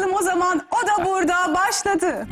bakalım o zaman. O da burada başladı.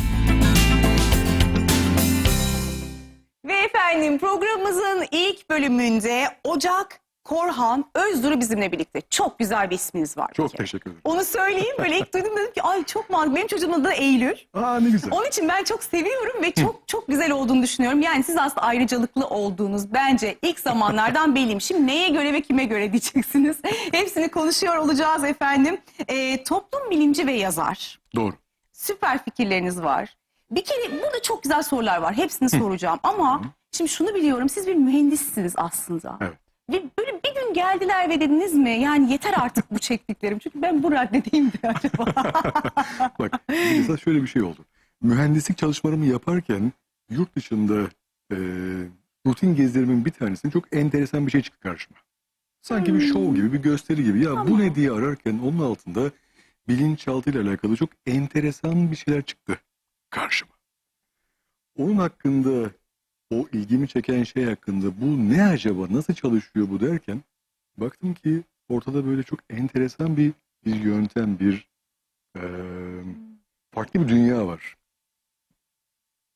Ve efendim programımızın ilk bölümünde Ocak Korhan Özduru bizimle birlikte. Çok güzel bir isminiz var. Çok teşekkür ederim. Onu söyleyeyim böyle ilk duydum dedim ki ay çok mantıklı. Benim çocuğumun adı da Eylül. Aa ne güzel. Onun için ben çok seviyorum ve çok çok güzel olduğunu düşünüyorum. Yani siz aslında ayrıcalıklı olduğunuz bence ilk zamanlardan belli. Şimdi neye göre ve kime göre diyeceksiniz. Hepsini konuşuyor olacağız efendim. Ee, toplum bilimci ve yazar. Doğru. Süper fikirleriniz var. Bir kere burada çok güzel sorular var. Hepsini soracağım ama şimdi şunu biliyorum. Siz bir mühendissiniz aslında. Evet. Ve böyle bir gün geldiler ve dediniz mi yani yeter artık bu çektiklerim. Çünkü ben bu raddedeyim diye acaba. Bak mesela şöyle bir şey oldu. Mühendislik çalışmalarımı yaparken yurt dışında e, rutin gezilerimin bir tanesinde çok enteresan bir şey çıktı karşıma. Sanki bir show gibi, bir gösteri gibi. Ya bu ne diye ararken onun altında bilinçaltıyla alakalı çok enteresan bir şeyler çıktı karşıma. Onun hakkında o ilgimi çeken şey hakkında bu ne acaba, nasıl çalışıyor bu derken baktım ki ortada böyle çok enteresan bir bir yöntem, bir eee, farklı bir dünya var.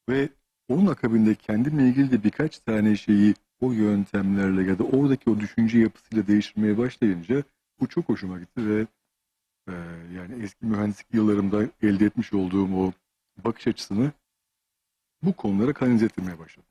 Ve onun akabinde kendimle ilgili de birkaç tane şeyi o yöntemlerle ya da oradaki o düşünce yapısıyla değiştirmeye başlayınca bu çok hoşuma gitti ve eee, yani eski mühendislik yıllarımda elde etmiş olduğum o bakış açısını bu konulara kanalize ettirmeye başladım.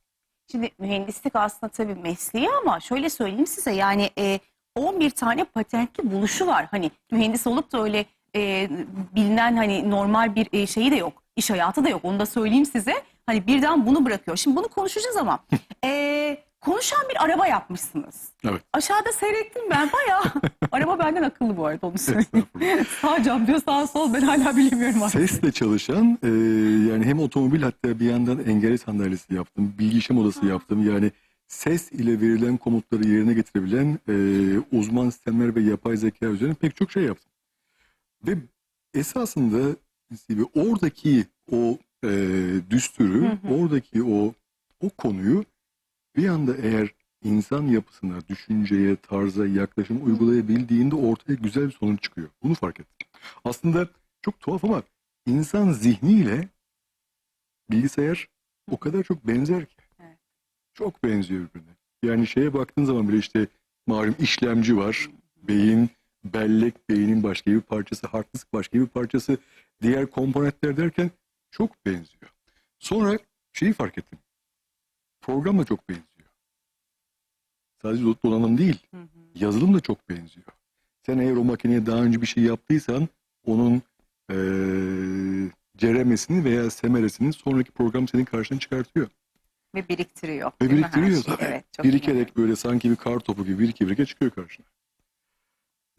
Şimdi mühendislik aslında tabii mesleği ama şöyle söyleyeyim size yani e, 11 tane patentli buluşu var. Hani mühendis olup da öyle e, bilinen hani normal bir e, şeyi de yok. İş hayatı da yok. Onu da söyleyeyim size. Hani birden bunu bırakıyor. Şimdi bunu konuşacağız ama e, konuşan bir araba yapmışsınız. Evet. Aşağıda seyrettim ben bayağı. araba benden akıllı bu arada onu söyleyeyim. Sağ cam diyor sağ sol ben hala bilemiyorum artık. Sesle çalışan e, yani hem otomobil hatta bir yandan engelli sandalyesi yaptım, bilgisayar odası yaptım. Yani ses ile verilen komutları yerine getirebilen e, uzman sistemler ve yapay zeka üzerine pek çok şey yaptım. Ve esasında Nesibe, oradaki o e, düsturu, Hı hı. oradaki o o konuyu bir anda eğer insan yapısına, düşünceye, tarza, yaklaşıma uygulayabildiğinde ortaya güzel bir sonuç çıkıyor. Bunu fark ettim. Aslında çok tuhaf ama insan zihniyle bilgisayar o kadar çok benzer ki. Evet. Çok benziyor birbirine. Yani şeye baktığın zaman bile işte malum işlemci var, beyin, bellek beynin başka bir parçası, hard disk başka bir parçası, diğer komponentler derken çok benziyor. Sonra şeyi fark ettim. Program da çok benziyor. Sadece donanım değil, Hı hı. yazılım da çok benziyor. Sen eğer o makineye daha önce bir şey yaptıysan onun eee ceremesini veya semeresini sonraki program senin karşına çıkartıyor. Ve biriktiriyor. Ve biriktiriyor tabii. Evet, çok Birikerek önemli. böyle sanki bir kar topu gibi birike birike çıkıyor karşına.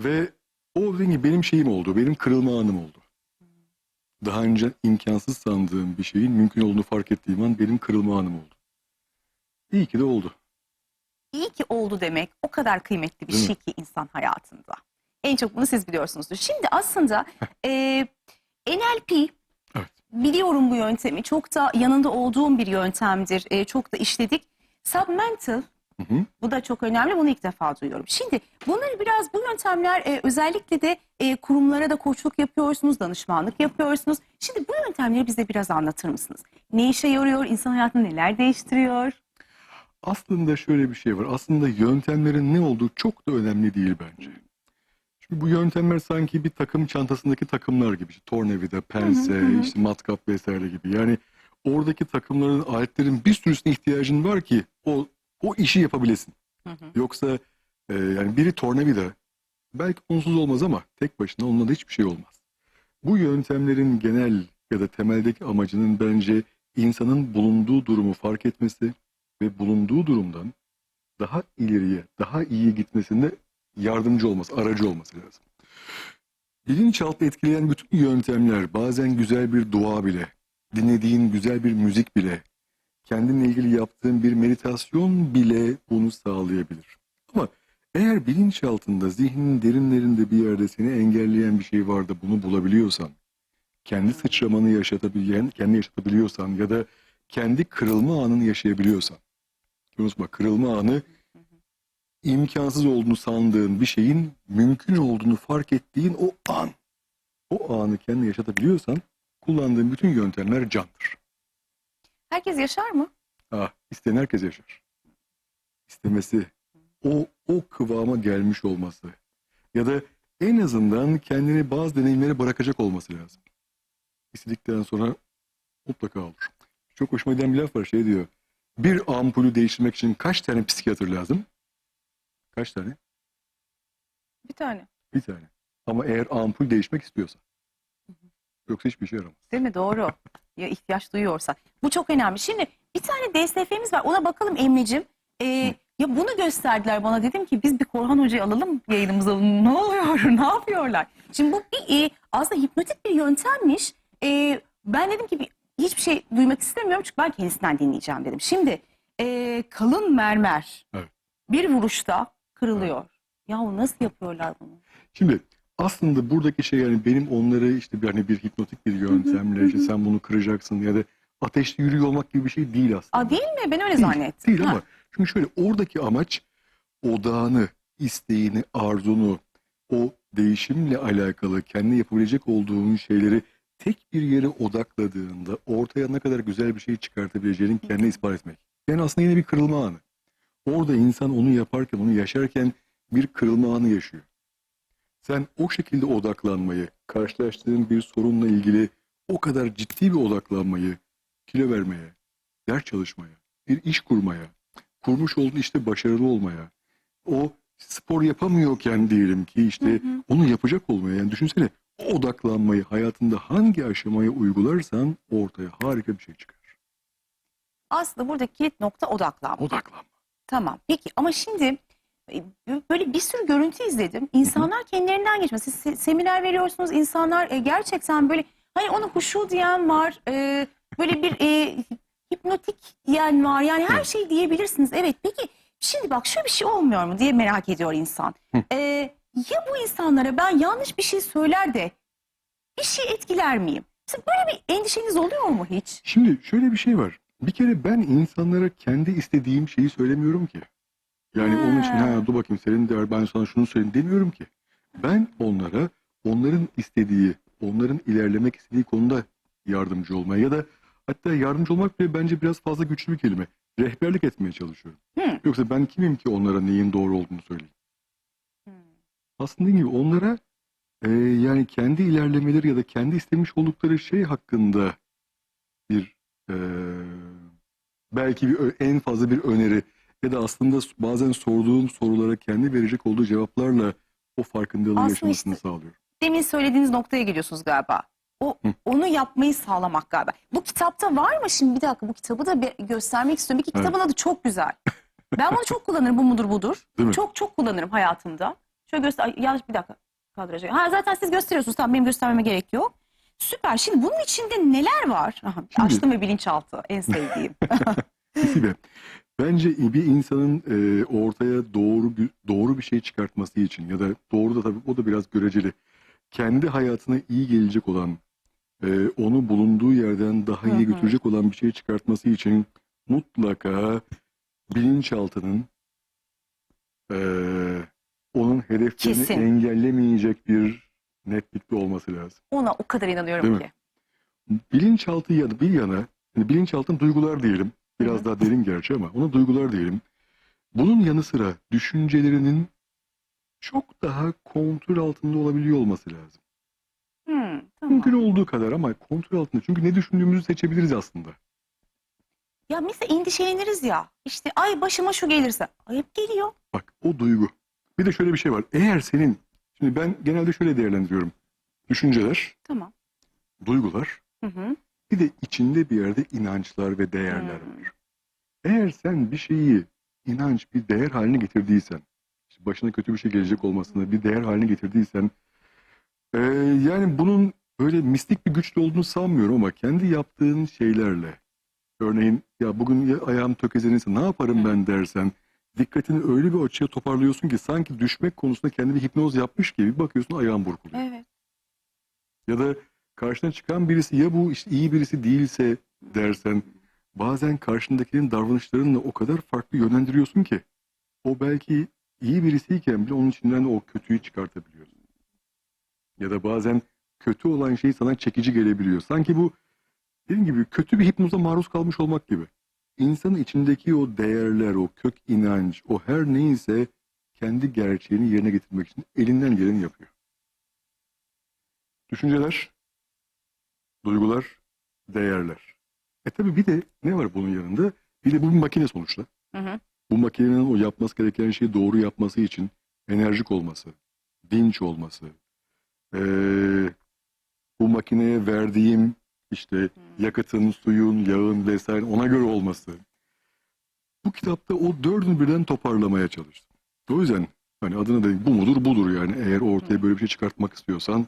Ve o dediğim benim şeyim oldu, benim kırılma anım oldu. Daha önce imkansız sandığım bir şeyin mümkün olduğunu fark ettiğim an benim kırılma anım oldu. İyi ki de oldu. İyi ki oldu demek o kadar kıymetli bir Değil mi? şey ki insan hayatında. En çok bunu siz biliyorsunuzdur. Şimdi aslında e, NLP Evet. biliyorum bu yöntemi. Çok da yanında olduğum bir yöntemdir. E, çok da işledik. Submental Hı hı. bu da çok önemli. Bunu ilk defa duyuyorum. Şimdi bunları biraz bu yöntemler e, özellikle de e, kurumlara da koçluk yapıyorsunuz, danışmanlık yapıyorsunuz. Şimdi bu yöntemleri bize biraz anlatır mısınız? Ne işe yarıyor? İnsan hayatını neler değiştiriyor? Aslında şöyle bir şey var. Aslında yöntemlerin ne olduğu çok da önemli değil bence. Çünkü bu yöntemler sanki bir takım çantasındaki takımlar gibi. İşte tornavida, pense, Hı hı hı. işte matkap vesaire gibi. Yani oradaki takımların, aletlerin bir sürüsüne ihtiyacın var ki o o işi yapabilesin. Hı hı. Yoksa e, yani biri tornavida belki onsuz olmaz ama tek başına onunla da hiçbir şey olmaz. Bu yöntemlerin genel ya da temeldeki amacının bence insanın bulunduğu durumu fark etmesi ve bulunduğu durumdan daha ileriye, daha iyi gitmesinde yardımcı olması, aracı olması lazım. Bilinçaltı etkileyen bütün yöntemler, bazen güzel bir dua bile, dinlediğin güzel bir müzik bile, kendinle ilgili yaptığın bir meditasyon bile bunu sağlayabilir. Ama eğer bilinçaltında, zihninin derinlerinde bir yerde seni engelleyen bir şey var da bunu bulabiliyorsan, kendi sıçramanı yaşatabilen, kendi yaşatabiliyorsan ya da kendi kırılma anını yaşayabiliyorsan, unutma kırılma anı imkansız olduğunu sandığın bir şeyin mümkün olduğunu fark ettiğin o an. o anı kendine yaşatabiliyorsan kullandığın bütün yöntemler candır. Herkes yaşar mı? Ah, isteyen herkes yaşar. İstemesi, o, o kıvama gelmiş olması ya da en azından kendini bazı deneyimlere bırakacak olması lazım. İstedikten sonra mutlaka olur. Çok hoşuma giden bir laf var şey diyor. Bir ampulü değiştirmek için kaç tane psikiyatr lazım? Kaç tane? Bir tane. Bir tane. Ama eğer ampul değişmek istiyorsa. Yoksa hiçbir şey yaramaz. Değil mi? Doğru. ya ihtiyaç duyuyorsa. Bu çok önemli. Şimdi bir tane DSF'miz var. Ona bakalım Emre'cim. Ee, ya bunu gösterdiler bana. Dedim ki biz bir Korhan Hoca'yı alalım yayınımıza. Ne oluyor? ne yapıyorlar? Şimdi bu bir, e, aslında hipnotik bir yöntemmiş. E, ben dedim ki bir, hiçbir şey duymak istemiyorum. Çünkü ben kendisinden dinleyeceğim dedim. Şimdi e, kalın mermer Evet. bir vuruşta kırılıyor. Ya nasıl yapıyorlar bunu? Şimdi aslında buradaki şey yani benim onları işte bir, hani bir hipnotik bir yöntemle işte sen bunu kıracaksın ya da ateşte yürüyor olmak gibi bir şey değil aslında. Aa, değil mi? Ben öyle Değil, zannettim. Değil Ha. ama çünkü şöyle oradaki amaç odağını, isteğini, arzunu, o değişimle alakalı kendi yapabilecek olduğun şeyleri tek bir yere odakladığında ortaya ne kadar güzel bir şey çıkartabileceğini kendine ispat etmek. Yani aslında yine bir kırılma anı. Orada insan onu yaparken, onu yaşarken bir kırılma anı yaşıyor. Sen o şekilde odaklanmayı, karşılaştığın bir sorunla ilgili o kadar ciddi bir odaklanmayı, kilo vermeye, ders çalışmaya, bir iş kurmaya, kurmuş olduğun işte başarılı olmaya, o spor yapamıyorken diyelim ki işte Hı hı. onu yapacak olmaya. Yani düşünsene odaklanmayı hayatında hangi aşamaya uygularsan ortaya harika bir şey çıkar. Aslında buradaki kilit nokta odaklanma. Odaklanma. Tamam. Peki ama şimdi e, böyle bir sürü görüntü izledim. İnsanlar kendilerinden geçmez. Siz se- seminer veriyorsunuz. İnsanlar e, gerçekten böyle hani onu huşu diyen var. e, böyle bir e, hipnotik diyen var. Yani her şeyi diyebilirsiniz. Evet. Peki şimdi bak şöyle bir şey olmuyor mu diye merak ediyor insan. E, ya bu insanlara ben yanlış bir şey söyler de bir şey etkiler miyim? Mesela böyle bir endişeniz oluyor mu hiç? Şimdi şöyle bir şey var. Bir kere ben insanlara kendi istediğim şeyi söylemiyorum ki. Yani onun için Ha. ha dur bakayım senin der ben sana şunu söyleyeyim demiyorum ki. Ben onlara onların istediği, onların ilerlemek istediği konuda yardımcı olmaya ya da hatta yardımcı olmak bile bence biraz fazla güçlü bir kelime. Rehberlik etmeye çalışıyorum. Hı. Yoksa ben kimim ki onlara neyin doğru olduğunu söyleyeyim. Aslında gibi onlara e, yani kendi ilerlemeleri ya da kendi istemiş oldukları şey hakkında bir e, belki bir en fazla bir öneri ya da aslında bazen sorduğum sorulara kendi verecek olduğu cevaplarla o farkındalığı Aslında yaşamasını işte- sağlıyor. demin söylediğiniz noktaya geliyorsunuz galiba. O Hı. onu yapmayı sağlamak galiba. Bu kitapta var mı şimdi bir dakika bu kitabı da bir göstermek istiyorum. Bir Evet. kitabın adı çok güzel. Ben bunu çok kullanırım bu mudur budur. Çok çok kullanırım hayatımda. Şöyle göster yanlış bir dakika kadrajı. Ha zaten siz gösteriyorsunuz tamam benim göstermeme gerek yok. Süper. Şimdi bunun içinde neler var? Aha, Şimdi- Açtım ve bilinçaltı en sevdiğim. Nesibe, bence bir insanın e, ortaya doğru bir, doğru bir şey çıkartması için ya da doğru da tabii o da biraz göreceli. Kendi hayatına iyi gelecek olan, e, onu bulunduğu yerden daha iyi Hı götürecek olan bir şey çıkartması için mutlaka bilinçaltının e, onun hedeflerini Kesin. engellemeyecek bir netlikte olması lazım. Ona o kadar inanıyorum Değil mi? ki. bilinçaltı yanı bir yana yani bilinçaltın duygular diyelim. Biraz Hı hı. daha derin gerçi ama ona duygular diyelim. Bunun yanı sıra düşüncelerinin çok daha kontrol altında olabiliyor olması lazım. Hmm, tamam. Mümkün olduğu kadar ama kontrol altında. Çünkü ne düşündüğümüzü seçebiliriz aslında. Ya mesela endişeleniriz ya. İşte ay başıma şu gelirse. Ay hep geliyor. Bak o duygu. Bir de şöyle bir şey var. Eğer senin, şimdi ben genelde şöyle değerlendiriyorum. Düşünceler, Tamam. duygular, Hı hı. bir de içinde bir yerde inançlar ve değerler Hmm. var. Eğer sen bir şeyi inanç, bir değer haline getirdiysen, işte başına kötü bir şey gelecek olmasını bir değer haline getirdiysen, eee, yani bunun böyle mistik bir güçlü olduğunu sanmıyorum ama kendi yaptığın şeylerle, örneğin ya bugün ya ayağım tökezlenirse ne yaparım ben dersen, dikkatini öyle bir açıya toparlıyorsun ki sanki düşmek konusunda kendi bir hipnoz yapmış gibi bakıyorsun ayağın burkuluyor. Evet. Ya da karşına çıkan birisi ya bu işte iyi birisi değilse dersen bazen karşındakinin davranışlarını o kadar farklı yönlendiriyorsun ki o belki iyi birisiyken bile onun içinden o kötüyü çıkartabiliyorsun. Ya da bazen kötü olan şey sana çekici gelebiliyor. Sanki bu dediğim gibi kötü bir hipnoza maruz kalmış olmak gibi. İnsanın içindeki o değerler, o kök inanç, o her neyse kendi gerçeğini yerine getirmek için elinden geleni yapıyor. Düşünceler, duygular, değerler. E tabi bir de ne var bunun yanında? Bir de bu bir makine sonuçta. Hı hı. Bu makinenin o yapması gereken şeyi doğru yapması için enerjik olması, dinç olması, eee, bu makineye verdiğim işte yakıtın, suyun, yağın vesaire ona göre olması. Bu kitapta o dördünü birden toparlamaya çalıştım. O yüzden hani adına da bu mudur budur yani eğer ortaya böyle bir şey çıkartmak istiyorsan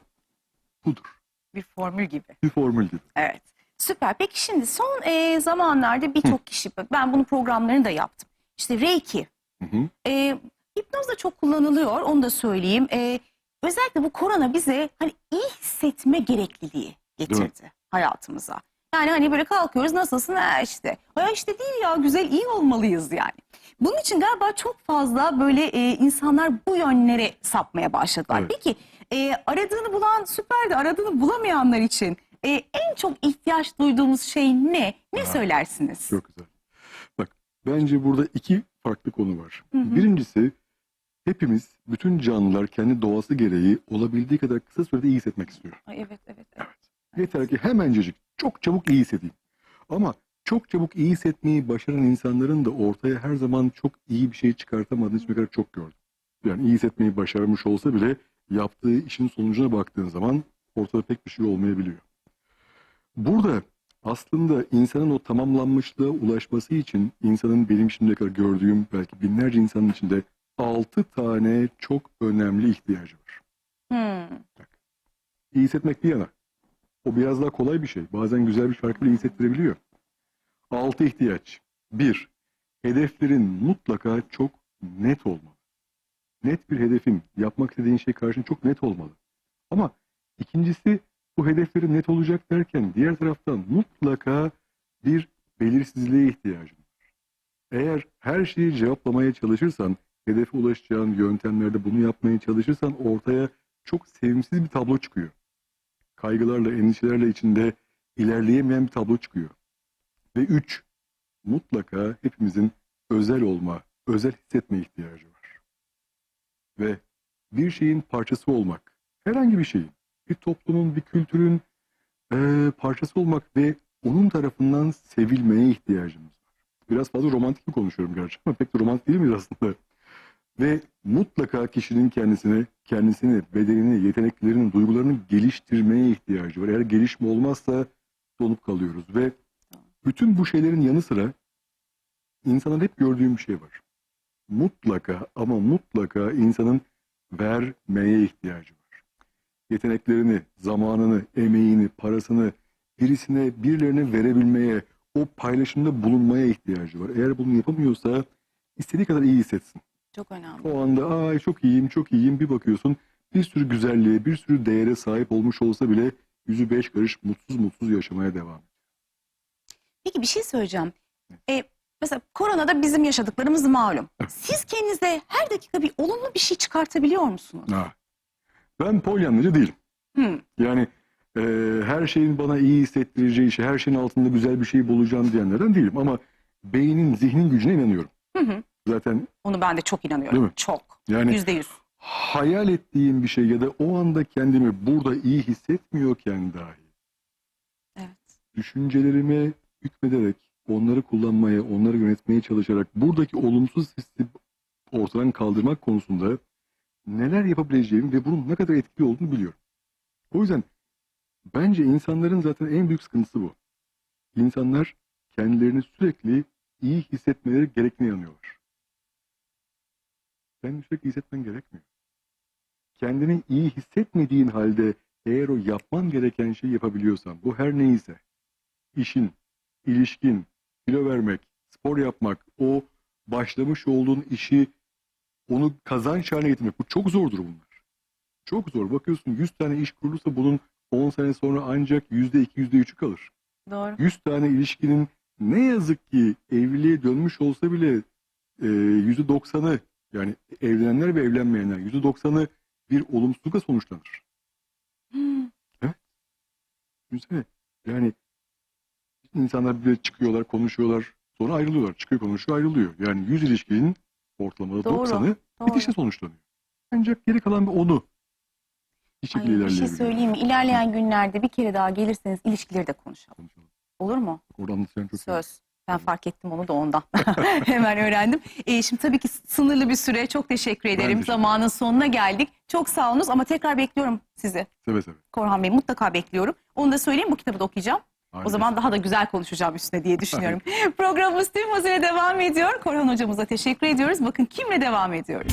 budur. Bir formül gibi. Bir formül gibi. Evet. Süper. Peki şimdi son e, zamanlarda birçok kişi, ben bunun programlarını da yaptım. İşte Reiki, Hı hı. e, hipnoz da çok kullanılıyor, onu da söyleyeyim. E, özellikle bu korona bize hani iyi hissetme gerekliliği getirdi hayatımıza. Yani hani böyle kalkıyoruz nasılsın ha işte. Ha işte değil ya güzel iyi olmalıyız yani. Bunun için galiba çok fazla böyle e, insanlar bu yönlere sapmaya başladılar. Evet. Peki e, aradığını bulan süper de aradığını bulamayanlar için e, en çok ihtiyaç duyduğumuz şey ne? Ne Ha. söylersiniz? Çok güzel. Bak bence burada iki farklı konu var. Hı hı. Birincisi hepimiz bütün canlılar kendi doğası gereği olabildiği kadar kısa sürede iyi hissetmek istiyor. Ay, evet evet evet. Yeter ki hemencecik çok çabuk iyi hissedeyim. Ama çok çabuk iyi hissetmeyi başaran insanların da ortaya her zaman çok iyi bir şey çıkartamadığını şimdiye kadar çok gördüm. Yani iyi hissetmeyi başarmış olsa bile yaptığı işin sonucuna baktığın zaman ortada pek bir şey olmayabiliyor. Burada aslında insanın o tamamlanmışlığa ulaşması için insanın benim şimdiye kadar gördüğüm belki binlerce insanın içinde altı tane çok önemli ihtiyacı var. Hmm. İyi hissetmek bir yana. O biraz daha kolay bir şey. Bazen güzel bir şarkı bile hissettirebiliyor. Altı ihtiyaç. Bir, hedeflerin mutlaka çok net olmalı. Net bir hedefin, yapmak istediğin şey karşında çok net olmalı. Ama ikincisi bu hedeflerin net olacak derken diğer taraftan mutlaka bir belirsizliğe ihtiyacın var. Eğer her şeyi cevaplamaya çalışırsan, hedefe ulaşacağın yöntemlerde bunu yapmaya çalışırsan ortaya çok sevimsiz bir tablo çıkıyor. Kaygılarla, endişelerle içinde ilerleyemeyen bir tablo çıkıyor. Ve üç, mutlaka hepimizin özel olma, özel hissetme ihtiyacı var. Ve bir şeyin parçası olmak, herhangi bir şeyin, bir toplumun, bir kültürün eee, parçası olmak ve onun tarafından sevilmeye ihtiyacımız var. Biraz fazla romantik konuşuyorum gerçi ama pek de romantik değil miyiz aslında? Ve mutlaka kişinin kendisine, kendisini, bedenini, yeteneklerini, duygularını geliştirmeye ihtiyacı var. Eğer gelişme olmazsa donup kalıyoruz. Ve bütün bu şeylerin yanı sıra insanın hep gördüğüm bir şey var. Mutlaka ama mutlaka insanın vermeye ihtiyacı var. Yeteneklerini, zamanını, emeğini, parasını birisine, birilerine verebilmeye, o paylaşımda bulunmaya ihtiyacı var. Eğer bunu yapamıyorsa istediği kadar iyi hissetsin. Çok önemli. O anda ay çok iyiyim çok iyiyim bir bakıyorsun bir sürü güzelliğe bir sürü değere sahip olmuş olsa bile yüzü beş karış mutsuz mutsuz yaşamaya devam ediyor. Peki bir şey söyleyeceğim. E, mesela koronada bizim yaşadıklarımız malum. Siz kendinize her dakika bir olumlu bir şey çıkartabiliyor musunuz? Ha. Ben polyanlıcı değilim. Hmm. Yani e, her şeyin bana iyi hissettireceği şey, her şeyin altında güzel bir şey bulacağım diyenlerden değilim. Ama beynin, zihnin gücüne inanıyorum. Hı hı. Zaten Onu ben de çok inanıyorum. Değil mi? Çok. yani Yüzde yüz. hayal ettiğim bir şey ya da o anda kendimi burada iyi hissetmiyorken dahi Evet. düşüncelerime hükmederek, onları kullanmaya, onları yönetmeye çalışarak buradaki olumsuz hissi ortadan kaldırmak konusunda neler yapabileceğimi ve bunun ne kadar etkili olduğunu biliyorum. O yüzden bence insanların zaten en büyük sıkıntısı bu. İnsanlar kendilerini sürekli iyi hissetmeleri gerektiğine inanıyorlar. Kendini sürekli hissetmen gerekmiyor. Kendini iyi hissetmediğin halde eğer o yapman gereken şeyi yapabiliyorsan, bu her neyse, işin, ilişkin, kilo vermek, spor yapmak, o başlamış olduğun işi onu kazanç haline getirmek. Bu çok zordur bunlar. Çok zor. Bakıyorsun 100 tane iş kurulursa bunun 10 sene sonra ancak %2, %3'ü kalır. Doğru. 100 tane ilişkinin ne yazık ki evliliğe dönmüş olsa bile e, %90'ı yani evlenenler ve evlenmeyenler %90'ı bir olumsuzlukla sonuçlanır. Hmm. Evet. Düşünsene. Yani insanlar bir çıkıyorlar, konuşuyorlar, sonra ayrılıyorlar. Çıkıyor, konuşuyor, ayrılıyor. Yani 100 ilişkinin ortalamada Doğru, 90'ı doğru. bitişle sonuçlanıyor. Ancak geri kalan bir onu bir şekilde Ay, bir şey ilerleyebiliyor. söyleyeyim mi? İlerleyen günlerde bir kere daha gelirseniz ilişkileri de konuşalım. Konuşalım. Olur mu? Orada anlatacağım çok. Söz. Ben fark ettim onu da ondan. Hemen öğrendim. E, şimdi tabii ki sınırlı bir süre. Çok teşekkür ederim. Zamanın sonuna geldik. Çok sağ olunuz ama tekrar bekliyorum sizi. Seve seve. Korhan Bey mutlaka bekliyorum. Onu da söyleyeyim bu kitabı da okuyacağım. Harika. O zaman daha da güzel konuşacağım üstüne diye düşünüyorum. Programımız tüm hızıyla devam ediyor. Korhan hocamıza teşekkür ediyoruz. Bakın kimle devam ediyoruz.